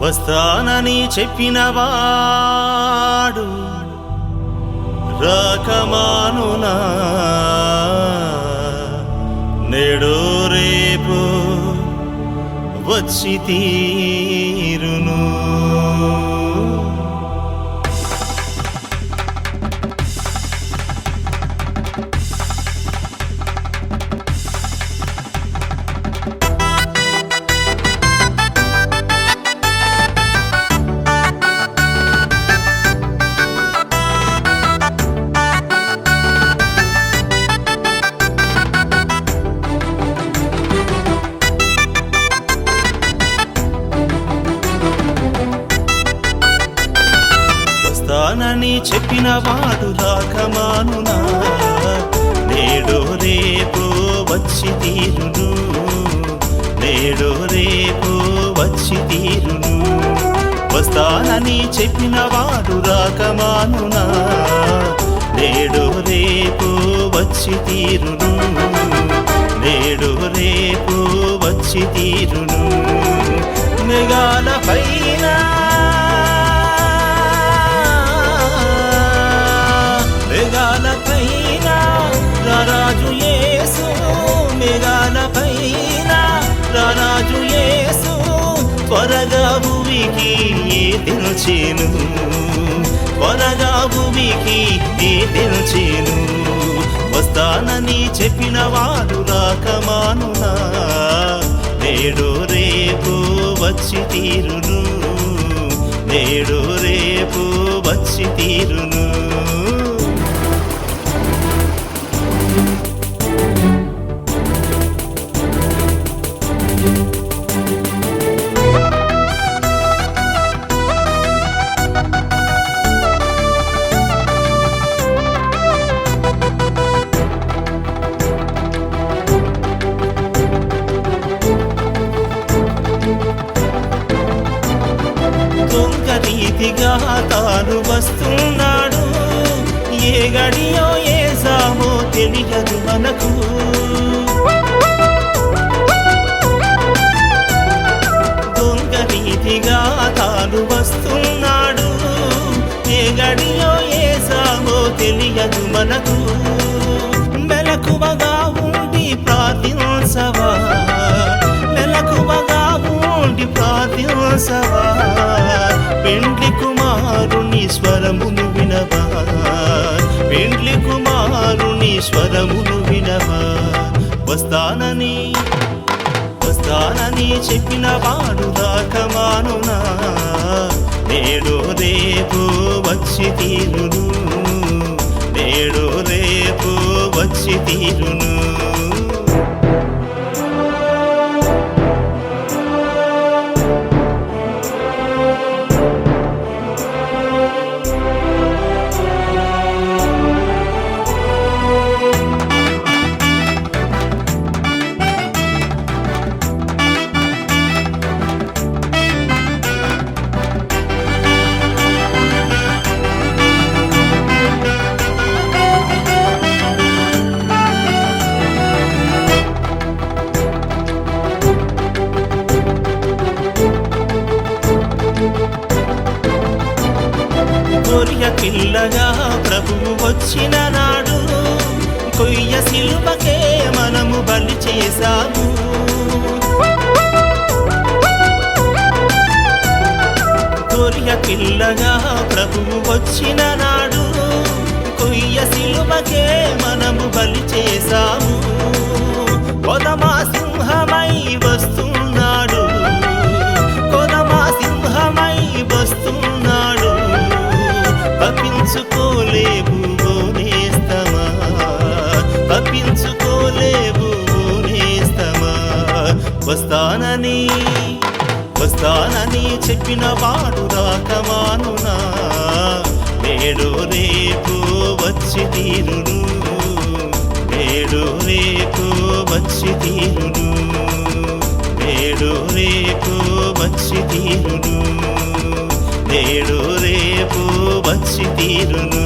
వస్తానని చెప్పినవాడు రాకమానునా. నేడు రేపు వచ్చి తీరును. వస్తానని చెప్పిన వాడు రాకమానునా? నేడో రేపు వచ్చి తీరును. నేడో రేపు వచ్చి తీరును. వస్తానని చెప్పిన వాడు రాకమానునా? నేడో రేపు వచ్చి తీరును. నేడో రేపు వచ్చి తీరును. మెగాల పైనా రారాజు యేసు మేఘాల పైన రారాజు యేసు త్వరగా భూమికి తెలిచేను త్వరగా భూమికి తెలిచేను వస్తానని చెప్పిన వాడు రాకమానునా నేడు రేపు వచ్చి తీరును. నేడు రేపు వచ్చి తీరును. వారు వస్తున్నాడు. ఏ గడియో ఏ సామో తెలియదు మనకు. దొంగ తాను వస్తున్నాడు. ఏ గడియో ఏ సామో తెలియదు మనకు. మెలకువగా ఉండి ప్రార్థించవా. మెలకువగా ఉండి ప్రార్థించవా. కుమారుని స్వరమును వినవా. పెండ్లి కుమారుని స్వరమును వినవా. వస్తానని వస్తానని చెప్పిన వాడు దాకమానునా. నేడు రేపు వచ్చి తీరును. నేడు రేపు వచ్చి తీరును. పిల్లగా ప్రభువు వచ్చిన నాడు కొయ్య శిల్పకే మనము బలి చేశాము. కొయ్య పిల్లగా ప్రభువు వచ్చిన నాడు కొయ్య శిల్పకే మనము బలి చేశాము. కొదమా సింహమై వస్తు వస్తానని వస్తానని చెప్పిన వాడు రాకమానునా నేడు రేపు వచ్చి తీరును నేడు రేపు వచ్చి తీరును. నేడు రేపు వచ్చి తీరును నేడు రేపు వచ్చి తీరును.